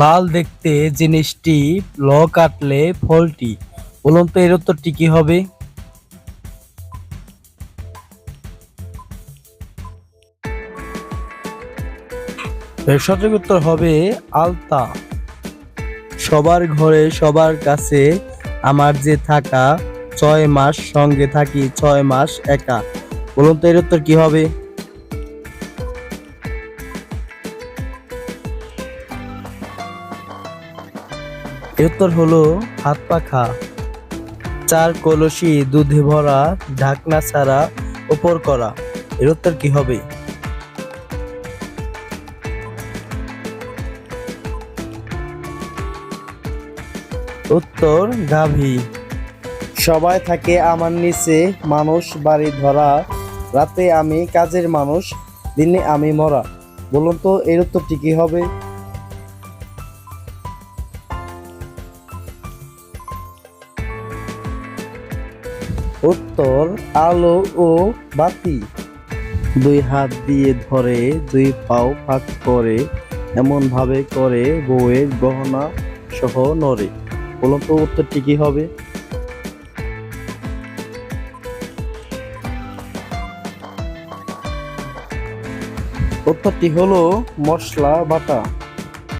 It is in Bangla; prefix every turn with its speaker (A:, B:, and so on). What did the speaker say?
A: লাল দেখতে জিনিসটি ল কাটলে ফলটি। বলুন তো এর উত্তরটি কি হবে? সঠিক উত্তর হবে আলতা। সবার ঘরে সবার কাছে আমার যে থাকা, ছয় মাস সঙ্গে থাকি, ছয় মাস একা। বলুন তো এর উত্তর কি হবে? উত্তর হলো হাত পাখা চার কলসি দুধে ভরা, ঢাকনা ছাড়া উপর করা। এর উত্তর কি হবে? উত্তর, গাভী। সবাই থাকে আমার নিচে, মানুষ বাড়ি ধরা। রাতে আমি কাজের মানুষ, দিনে আমি মরা। বলুন তো, এর উত্তরটি কি হবে? উত্তর, আলো ও বাতি। দুই হাত দিয়ে ধরে, দুই পাও ফাঁক করে এমন ভাবে করে বউয়ের গহনা সহ নড়ে। বলুন তো উত্তরটি কি হবে? উত্তরটি হলো মশলা বাটা।